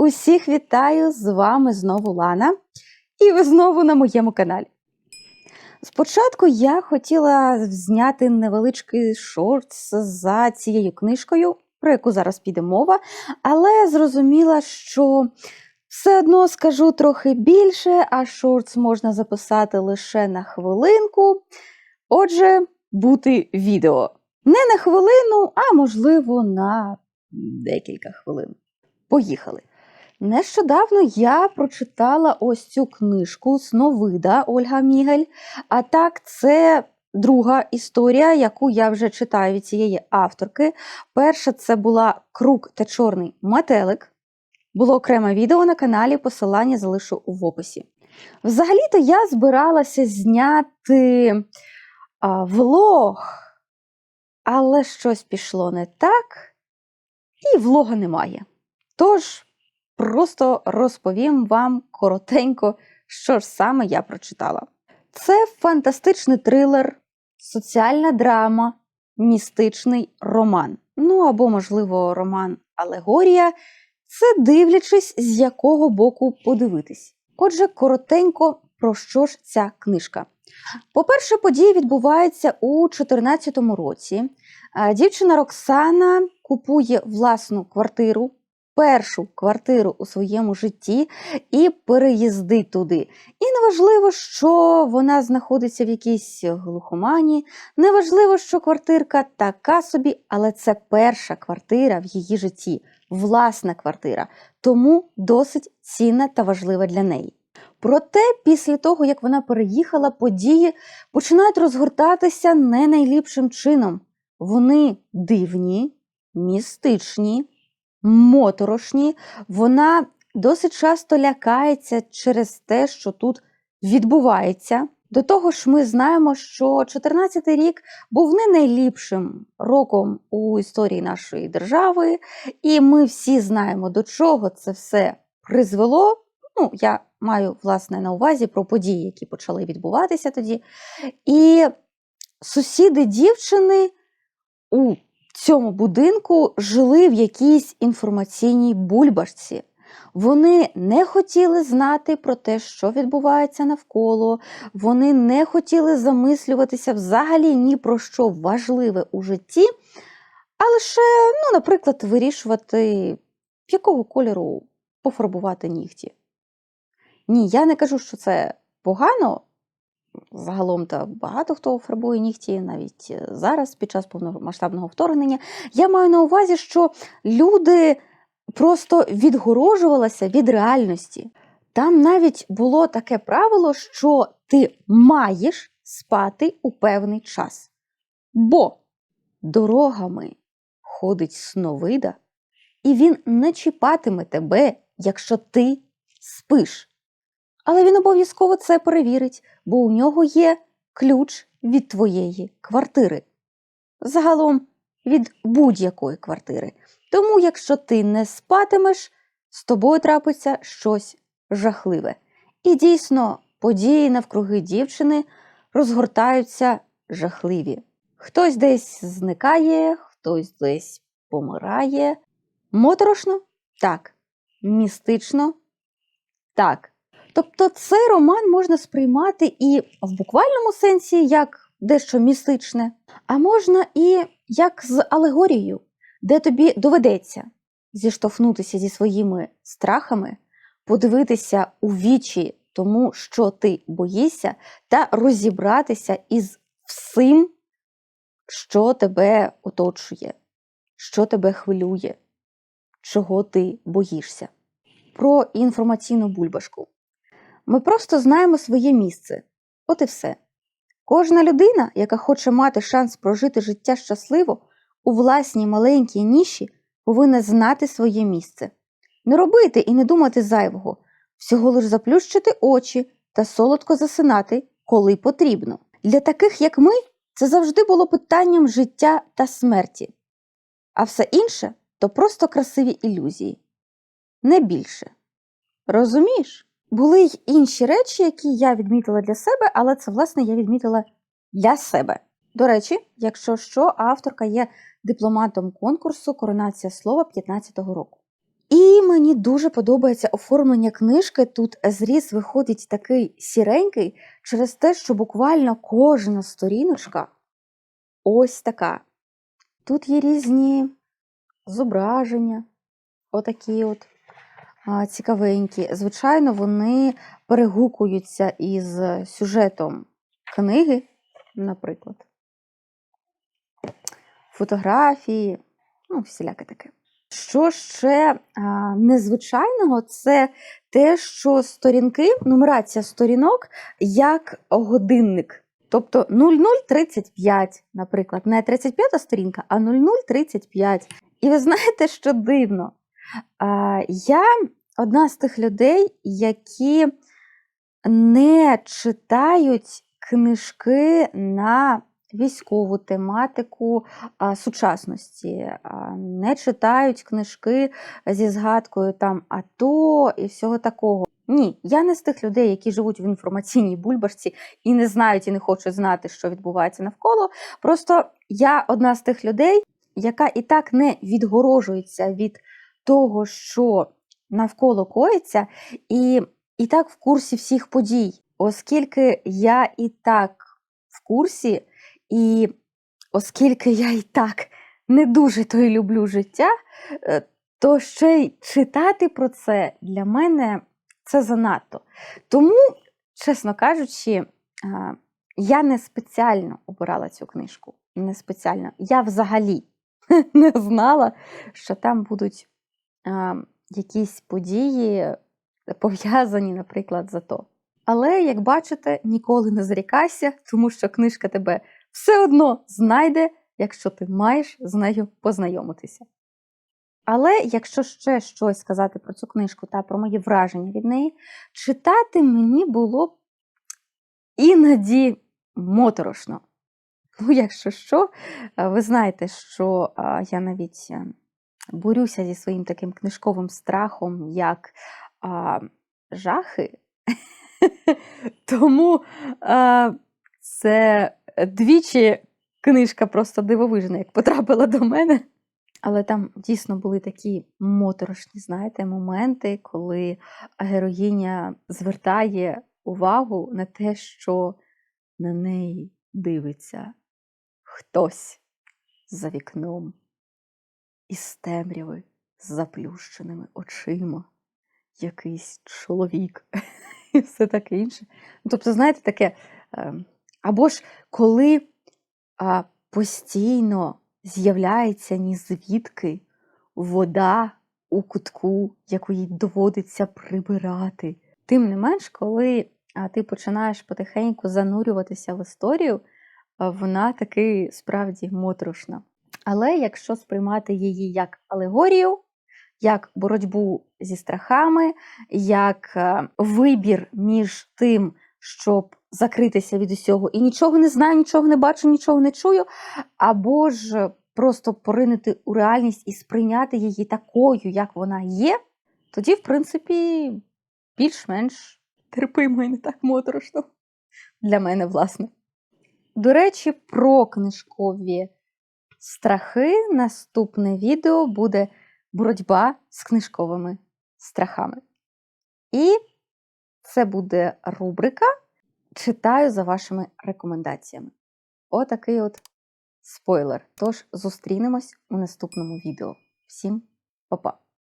Усіх вітаю! З вами знову Лана, і ви знову на моєму каналі. Спочатку я хотіла зняти невеличкий шортс за цією книжкою, про яку зараз піде мова, але зрозуміла, що все одно скажу трохи більше, а шортс можна записати лише на хвилинку. Отже, бути відео. Не на хвилину, а можливо на декілька хвилин. Поїхали. Нещодавно я прочитала ось цю книжку Сновида Ольга Мігель. А так, це друга історія, яку я вже читаю від цієї авторки. Перша це була Круг та чорний метелик. Було окреме відео на каналі, посилання залишу в описі. Взагалі-то я збиралася зняти а, влог, але щось пішло не так, і влога немає. Тож, просто розповім вам коротенько, що ж саме я прочитала. Це фантастичний трилер, соціальна драма, містичний роман. Ну або, можливо, роман Алегорія. Це дивлячись, з якого боку подивитись. Отже, коротенько про що ж ця книжка. По-перше, події відбуваються у 2014 році. Е, Дівчина Роксана купує власну квартиру, першу квартиру у своєму житті і переїздить туди. І неважливо, що вона знаходиться в якійсь глухомані, неважливо, що квартирка така собі, але це перша квартира в її житті, власна квартира, тому досить цінна та важлива для неї. Проте, після того, як вона переїхала, події починають розгортатися не найліпшим чином. Вони дивні, містичні, моторошні. Вона досить часто лякається через те, що тут відбувається. До того ж, ми знаємо, що 14-й рік був не найліпшим роком у історії нашої держави, і ми всі знаємо, до чого це все призвело. Ну, я маю власне на увазі про події, які почали відбуватися тоді. І сусіди дівчини у цьому будинку жили в якійсь інформаційній бульбашці. Вони не хотіли знати про те, що відбувається навколо, вони не хотіли замислюватися взагалі ні про що важливе у житті, а лише, ну, наприклад, вирішувати, якого кольору пофарбувати нігті. Ні, я не кажу, що це погано. Загалом то багато хто фарбує нігті, навіть е, зараз, під час повномасштабного вторгнення. Я маю на увазі, що люди просто відгорожувалися від реальності. Там навіть було таке правило, що ти маєш спати у певний час. Бо дорогами ходить сновида, і він не чіпатиме тебе, якщо ти спиш. Але він обов'язково це перевірить, бо у нього є ключ від твоєї квартири. Загалом від будь-якої квартири. Тому, якщо ти не спатимеш, з тобою трапиться щось жахливе. І дійсно, події навкруги дівчини розгортаються жахливі. Хтось десь зникає, хтось десь помирає. Моторошно? Так. Містично? Так. Тобто цей роман можна сприймати і в буквальному сенсі як дещо містичне, а можна і як з алегорією, де тобі доведеться зіштовхнутися зі своїми страхами, подивитися у вічі тому, що ти боїшся, та розібратися із всім, що тебе оточує, що тебе хвилює, чого ти боїшся. Про інформаційну бульбашку. Ми просто знаємо своє місце. От і все. Кожна людина, яка хоче мати шанс прожити життя щасливо, у власній маленькій ніші повинна знати своє місце. Не робити і не думати зайвого, всього лиш заплющити очі та солодко засинати, коли потрібно. Для таких, як ми, це завжди було питанням життя та смерті, а все інше то просто красиві ілюзії. Не більше. Розумієш? Були й інші речі, які я відмітила для себе, але це, власне, я відмітила для себе. До речі, якщо що, авторка є дипломатом конкурсу Коронація слова 15-го року. І мені дуже подобається оформлення книжки. Тут зріз виходить такий сіренький через те, що буквально кожна сторіночка ось така. Тут є різні зображення, отакі от цікавенькі. Звичайно, вони перегукуються із сюжетом книги, наприклад. Фотографії, ну, всіляке таке. Що ще а, незвичайного, це те, що сторінки, нумерація сторінок як годинник. Тобто 0035, наприклад, не 35 сторінка, а 0035. І ви знаєте, що дивно? Я одна з тих людей, які не читають книжки на військову тематику сучасності, не читають книжки зі згадкою там АТО і всього такого. Ні, я не з тих людей, які живуть в інформаційній бульбашці і не знають і не хочуть знати, що відбувається навколо. Просто я одна з тих людей, яка і так не відгорожується від того, що навколо коїться, і, і так в курсі всіх подій, оскільки я і так в курсі, і оскільки я і так не дуже то й люблю життя, е, то ще й читати про це для мене це занадто. Тому, чесно кажучи, я не спеціально обирала цю книжку. Не спеціально. Я взагалі не знала, що там будуть якісь події пов'язані, наприклад, за то. Але, як бачите, ніколи не зарікайся, тому що книжка тебе все одно знайде, якщо ти маєш з нею познайомитися. Але якщо ще щось сказати про цю книжку та про мої враження від неї, читати мені було іноді моторошно. Ну, якщо що, е, ви знаєте, що я навіть е, борюся зі своїм таким книжковим страхом, як а, жахи. Тому а, це двічі книжка просто дивовижна, як потрапила до мене. Але там дійсно були такі моторошні, знаєте, моменти, коли героїня звертає увагу на те, що на неї дивиться хтось за вікном із темряви з заплющеними очима, якийсь чоловік і все таке інше. Ну, Тобто, знаєте, таке, е, або ж коли а, постійно з'являється ні звідки вода у кутку, яку їй доводиться прибирати. Тим не менш, коли ти починаєш потихеньку занурюватися в історію, вона таки справді моторошна. Але якщо сприймати її як алегорію, як боротьбу зі страхами, як е, вибір між тим, щоб закритися від усього і нічого не знаю, нічого не бачу, нічого не чую, або ж просто поринути у реальність і сприйняти її такою, як вона є, тоді, в принципі, більш-менш терпимо і не так моторошно для мене, власне. До речі, про книжкові страхи наступне відео буде боротьба з книжковими страхами. І це буде рубрика Читаю за вашими рекомендаціями. Отакий от спойлер. Тож зустрінемось у наступному відео. Всім па-па!